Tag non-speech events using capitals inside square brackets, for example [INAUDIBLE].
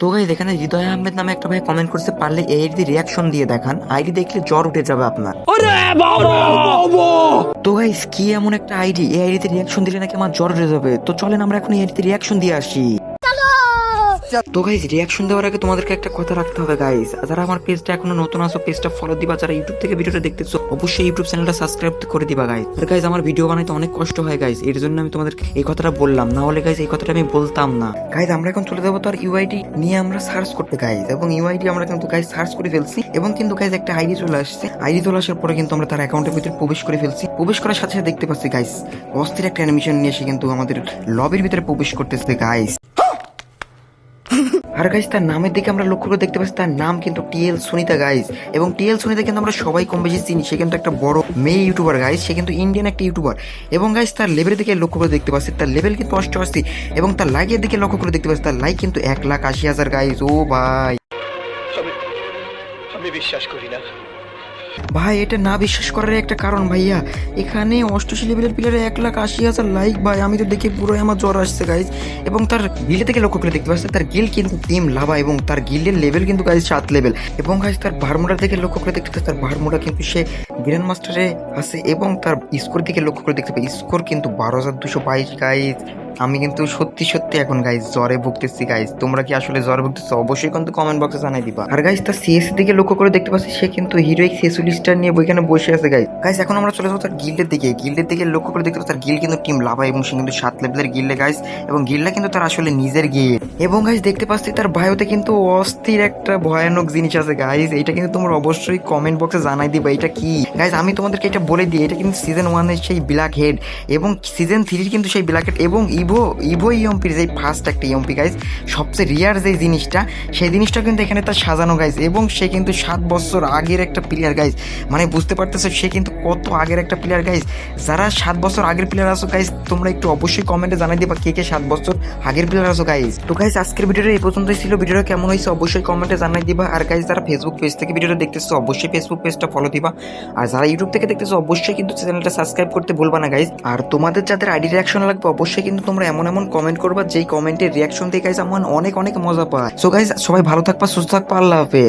তো গাইজ এখানে হৃদয় আহমেদ নামে একটা ভাই কমেন্ট করতে পারলে এই আইডি রিয়াকশন দিয়ে দেখান। আইডি দেখলে জ্বর উঠে যাবে আপনার। তো গাইজ কি এমন একটা আইডি এই আইডিতে রিয়াকশন দিলে নাকি আমার জ্বর উঠে যাবে? তো চলেন আমরা এখন এই আইডিতে রিয়াকশন দিয়ে আসি। তো গাইজ রিয়াকশন দেওয়ার আগে তোমাদেরকে একটা কথা রাখতে হবে গাইজ যারা আমার পেজটা এখনও নতুন আসো পেজটা ফলো দিবা। যারা ইউটিউব থেকে ভিডিওটা দেখতেছো, অবশ্যই ইউটিউব চ্যানেলটা সাবস্ক্রাইব করে দিবা গাইজ আর গাইজ আমার ভিডিও বানাইতে অনেক কষ্ট হয় গাইজ এর জন্য আমি তোমাদেরকে এই কথাটা বললাম। না হলে গাইজ এই কথাটা আমি বলতাম না। গাইজ আমরা এখন চলে যাব তো আর ইউআইডি নিয়ে আমরা সার্চ করতে গাইজ এবং ইউআইডি আমরা কিন্তু গাইজ সার্চ করে ফেলছি। এবং কিন্তু গাইজ একটা আইডি চলে আসছে। আইডি চলে আসার পরে কিন্তু আমরা তার অ্যাকাউন্টের ভিতরে প্রবেশ করে ফেলছি। প্রবেশ করার সাথে সাথে দেখতে পাচ্ছি গাইজ অস্থির একটা অ্যানিমেশন নিয়ে এসে কিন্তু আমাদের লবির ভিতরে প্রবেশ করতেছে গাইজ [LAUGHS] আর গাইজ তার নামের দিকে আমরা লক্ষ্য করে দেখতে পাচ্ছি, তার নাম কিন্তু টিএল সুনিতা গাইজ এবং টিএল সুনিতা কিন্তু আমরা সবাই কম বেশি চিনি। সে কিন্তু একটা বড় মেয়ে ইউটিউবার গাইজ সে কিন্তু ইন্ডিয়ান একটা ইউটিউবার এবং গাইজ তার লেভেলের দিকে লক্ষ্য করে দেখতে পাচ্ছি, তার লেভেল কিন্তু অষ্টআশি। এবং তার লাইকের দিকে লক্ষ্য করে দেখতে পাচ্ছি, তার লাইক কিন্তু এক লাখ আশি হাজার গাইজ ও ভাই। আমি বিশ্বাস করি না। ভাই, এটা না বিশ্বাস করার একটা কারণ ভাইয়া। এখানে অষ্টআশি লেভেলের প্লেয়ারে এক লাখ আশি হাজার লাইক ভাই, আমি তো দেখে পুরোই আমার জ্বর আসছে গাইজ এবং তার গিলে থেকে লক্ষ্য করে দেখতে পাচ্ছি তার গিল কিন্তু টিম লাভা এবং তার গিলের লেভেল কিন্তু গাইজ সাত লেভেল এবং গাইজ তার ভারমোটা থেকে লক্ষ্য করে দেখতে পাচ্ছি তার ভারমোটা কিন্তু সে গ্র্যান্ড মাস্টারে আছে এবং তার স্কোর দিকে লক্ষ্য করে দেখতে পাই স্কোর কিন্তু বারো হাজার দুশো বাইশ গাইজ আমি কিন্তু সত্যি সত্যি এখন গাইজ জ্বরে ভুগতেছি গাইজ তোমরা কি আসলে জ্বরে ভুগতেছো? অবশ্যই কিন্তু কমেন্ট বক্সে জানাই দিবা। আর গাইজ তার সিএস দিকে লক্ষ্য করে দেখতে পাচ্ছি, সে কিন্তু হিরোইক সেসুলিস্টার নিয়ে বইখানে বসে আছে গাইজ গাইজ এখন আমরা চলে যাব তার গিল্ডের দিকে। গিল্ডের দিকে লক্ষ্য করে দেখতে পাচ্ছি, তার গিল কিন্তু টিম লাভা এবং সে কিন্তু সাত লেভেলের গিল্ডে গাইজ এবং গিল্ডটা কিন্তু তার আসলে নিজের গিল এবং গাইজ দেখতে পাচ্ছি তার বায়োতে কিন্তু অস্থির একটা ভয়ানক জিনিস আছে গাইজ এটা কিন্তু তোমরা অবশ্যই কমেন্ট বক্সে জানাই দিবা, এটা কি? গাইজ আমি তোমাদেরকে এটা বলে দিই, এটা কিন্তু সিজন ওয়ানের সেই ব্ল্যাক হেড এবং সিজন থ্রির কিন্তু সেই ব্ল্যাক হেড এবং ইভো ইভো ইয়ম্পির যে ফার্স্ট একটা ইয়ম্পি গাইজ সবচেয়ে রিয়ার যে জিনিসটা, সেই জিনিসটা কিন্তু এখানে তার সাজানো গাইজ এবং সে কিন্তু সাত বছর আগের একটা প্লেয়ার গাইজ মানে বুঝতে পারতেছো, সে কিন্তু কত আগের একটা প্লেয়ার গাইজ যারা সাত বছর আগের প্লেয়ার আছো গাইজ তোমরা একটু অবশ্যই কমেন্টে জানাই দিবা কে কে সাত বছর আগের প্লেয়ার আসো গাইজ তো গাইজ আজকের ভিডিওটা এই পর্যন্তই ছিল। ভিডিওটা কেমন হয়েছে অবশ্যই কমেন্টে জানাই দিবা। আর গাইজ যারা ফেসবুক পেজ থেকে ভিডিওটা দেখতেছো, অবশ্যই ফেসবুক পেজটা ফলো দিবা। আর যারা ইউটিউব থেকে দেখতেছো, অবশ্যই কিন্তু চ্যানেলটা সাবস্ক্রাইব করতে ভুলবা না গাইজ আর তোমাদের যাদের আইডি রিয়াকশন লাগবে, অবশ্যই কিন্তু তোমরা এমন এমন কমেন্ট করবা, যেই কমেন্টের রিয়াকশন দিয়ে গাইজ আমার অনেক অনেক মজা পায় সো গাইস সবাই ভালো থাকবা, সুস্থ থাকবা, আল্লাহ হাফেজ।